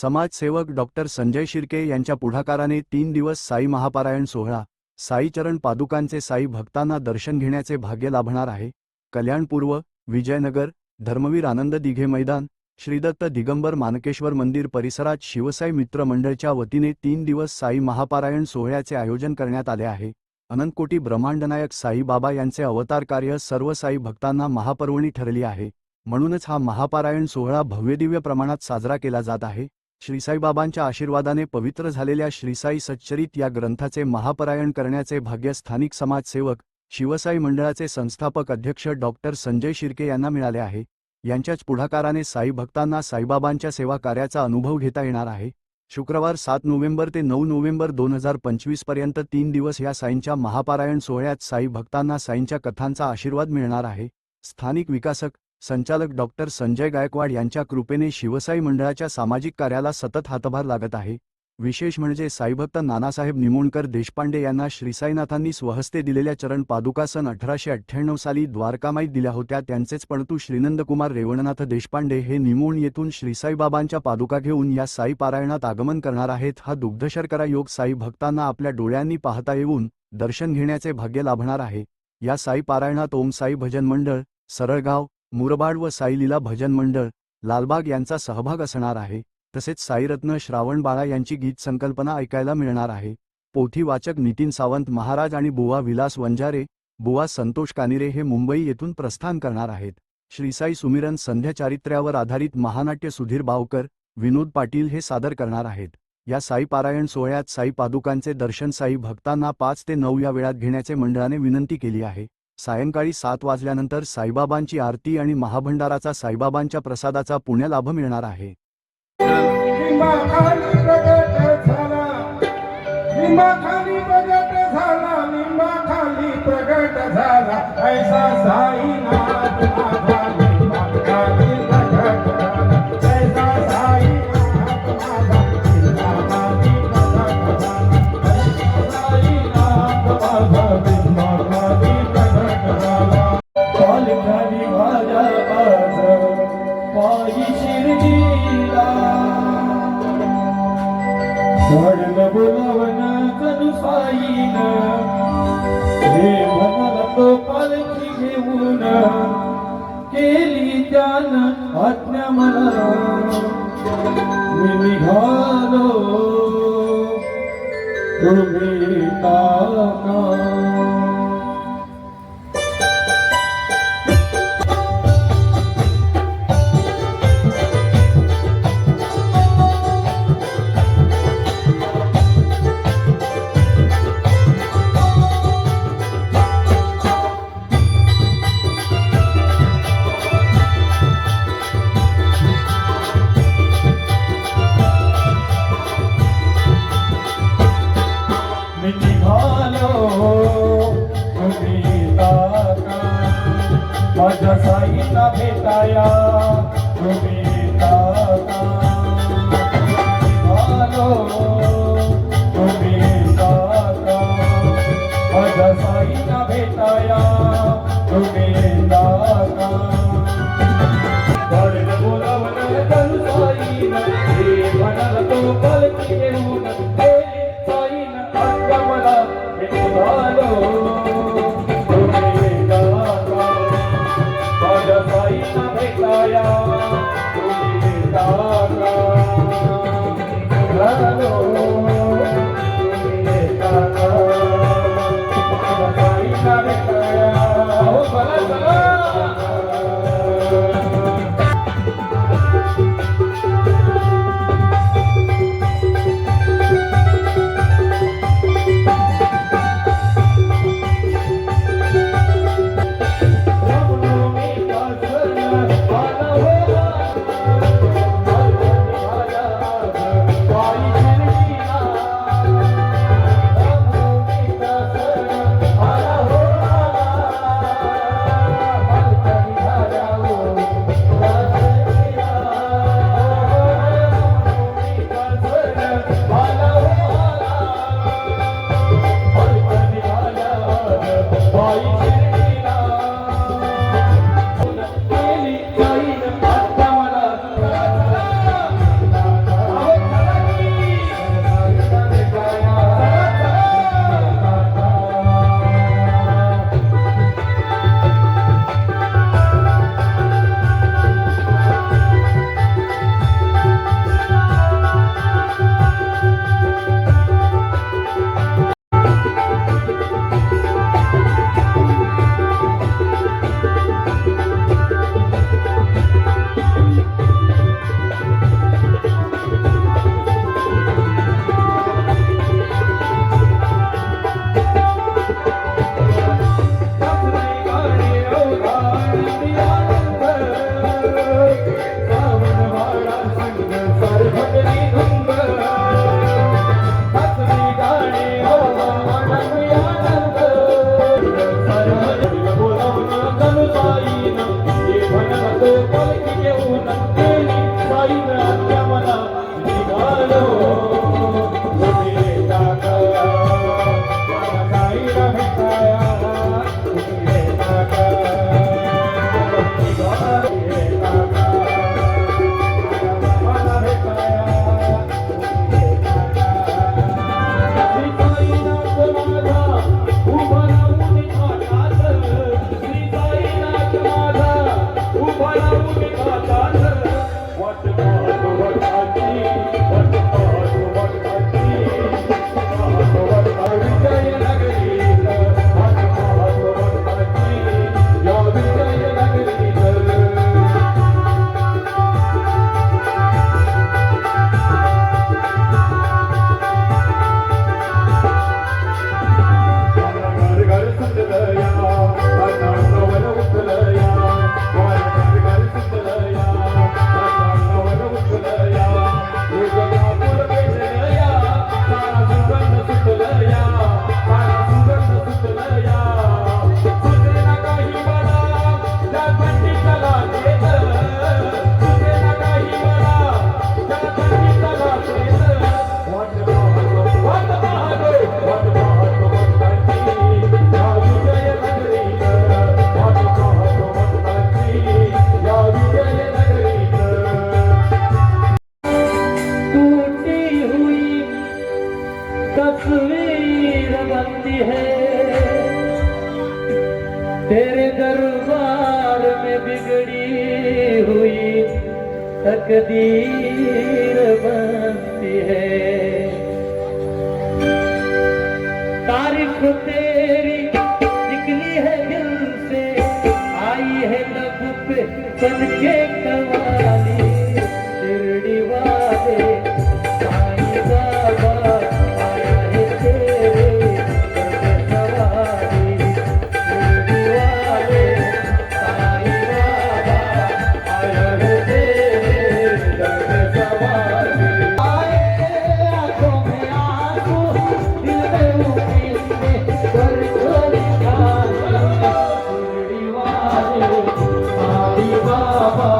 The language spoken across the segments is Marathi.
समाजसेवक डॉक्टर संजय शिर्के यांच्या पुढाकाराने तीन दिवस साई महापारायण सोहळा साईचरण पादुकांचे साई भक्तांना दर्शन घेण्याचे भाग्य लाभणार आहे. कल्याणपूर्व विजयनगर धर्मवीर आनंद दिघे मैदान श्रीदत्त दिगंबर मानकेश्वर मंदिर परिसरात शिवसाई मित्र मंडळच्या वतीने तीन दिवस साई महापारायण सोहळ्याचे आयोजन करण्यात आले आहे. अनंतकोटी ब्रह्मांडनायक साईबाबा यांचे अवतार कार्य सर्व साई भक्तांना महापर्वणी ठरली आहे. म्हणूनच हा महापारायण सोहळा भव्यदिव्य प्रमाणात साजरा केला जात आहे. श्रीसाईबाबांच्या आशीर्वादाने पवित्र झालेल्या श्रीसाई सच्चरित या ग्रंथाचे महापारायण करण्याचे भाग्य स्थानिक समाजसेवक शिवसाई मंडळाचे संस्थापक अध्यक्ष डॉक्टर संजय शिर्के यांना मिळाले आहे. यांच्याच पुढाकाराने साई भक्तांना साईबाबांच्या सेवा कार्याचा अनुभव घेता येणार आहे. शुक्रवार सात नोव्हेंबर ते नऊ नोव्हेंबर दोन हजार पंचवीसपर्यंत तीन दिवस या साईंच्या महापारायण सोहळ्यात साई भक्तांना साईंच्या कथांचा आशीर्वाद मिळणार आहे. स्थानिक विकासक संचालक डॉक्टर संजय गायकवाड यांच्या कृपेने शिवसाई मंडळाच्या सामाजिक कार्याला सतत हातभार लागत आहे. विशेष म्हणजे साईभक्त नानासाहेब निमोणकर देशपांडे यांना श्रीसाईनाथांनी स्वहस्ते दिलेल्या चरण पादुका सन अठराशे अठ्ठ्याण्णव साली द्वारकामाईत दिल्या होत्या. त्यांचेच पणतू श्रीनंदकुमार रेवणनाथ देशपांडे हे निमोण येथून श्रीसाईबाबांच्या पादुका घेऊन या साई पारायणात आगमन करणार आहेत. हा दुग्धशर्करा योग साई भक्तांना आपल्या डोळ्यांनी पाहता येऊन दर्शन घेण्याचे भाग्य लाभणार आहे. या साई पारायणात ओम साई भजन मंडळ सरळगाव मुरबाड व साई लीला भजन मंडळ लालबाग यांचा सहभाग असणार आहे. तसेच साईरत्न श्रावणबाळा यांची गीत संकल्पना ऐकायला मिळणार आहे. पोथी वाचक नितीन सावंत महाराज आणि बुवा विलास वंजारे बुवा संतोष कानिरे हे मुंबई येथून प्रस्थान करणार आहेत. श्रीसाई सुमिरन संध्या चारित्र्यावर आधारित महानाट्य सुधीर बावकर विनोद पाटील हे सादर करणार आहेत. या साई पारायण सोहळ्यात साई पादुकांचे दर्शन साई भक्तांना पाच ते नऊ या वेळात घेण्याचे मंडळाने विनंती केली आहे. सायंकाळी सात वाजल्यानंतर साईबाबांची आरती आणि महाभंडाराचा साईबाबांच्या प्रसादाचा पुण्या लाभ मिळणार आहे. निंबाखाली प्रगट 아빠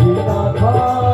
হরি রাধা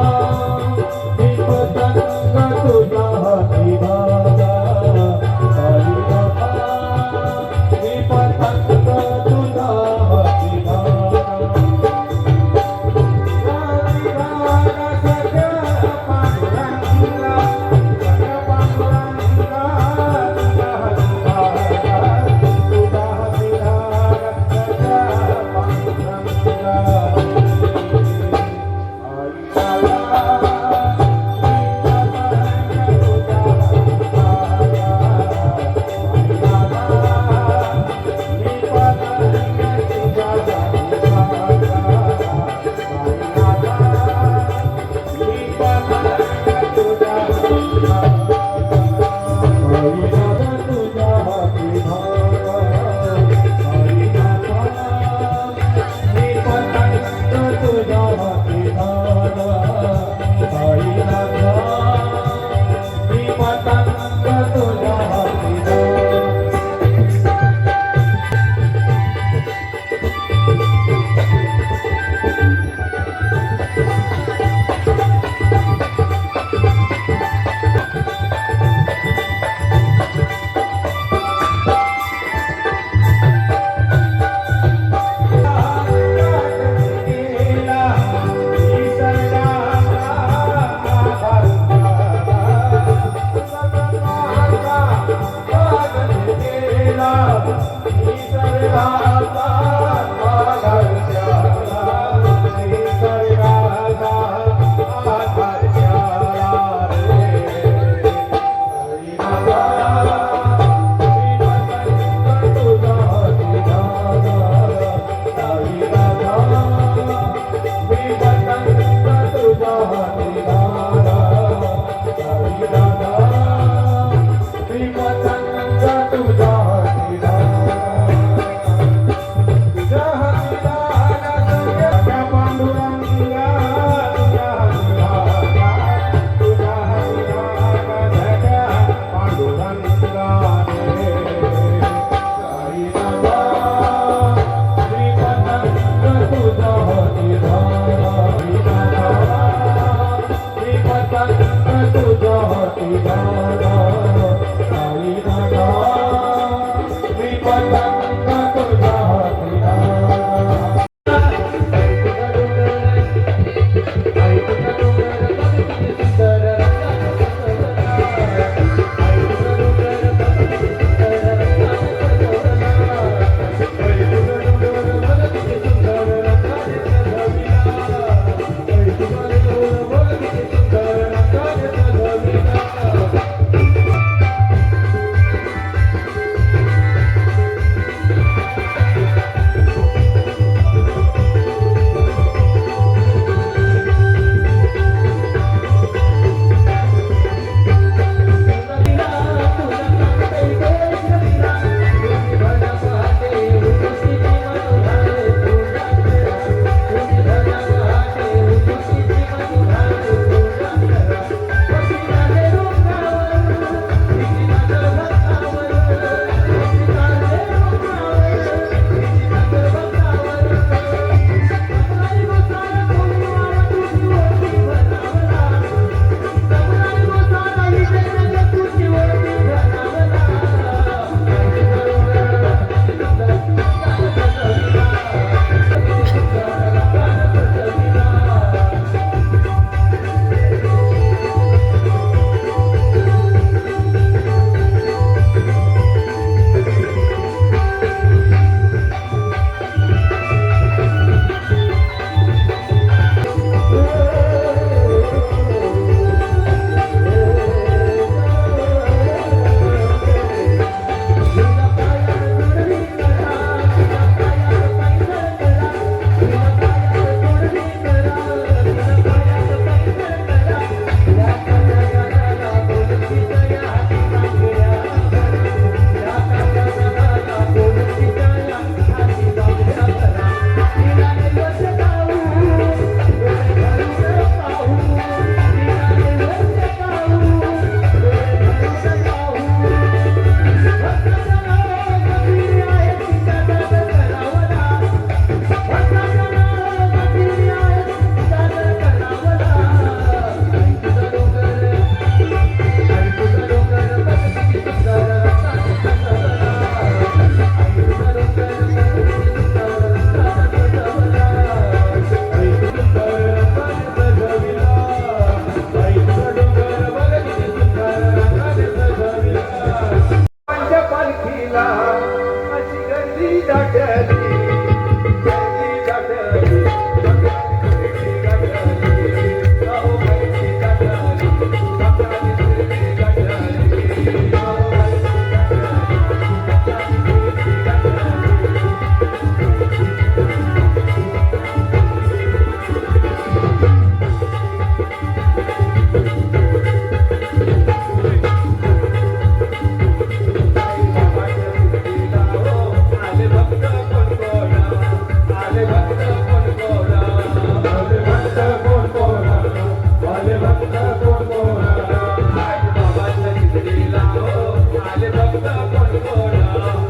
Lord. Uh,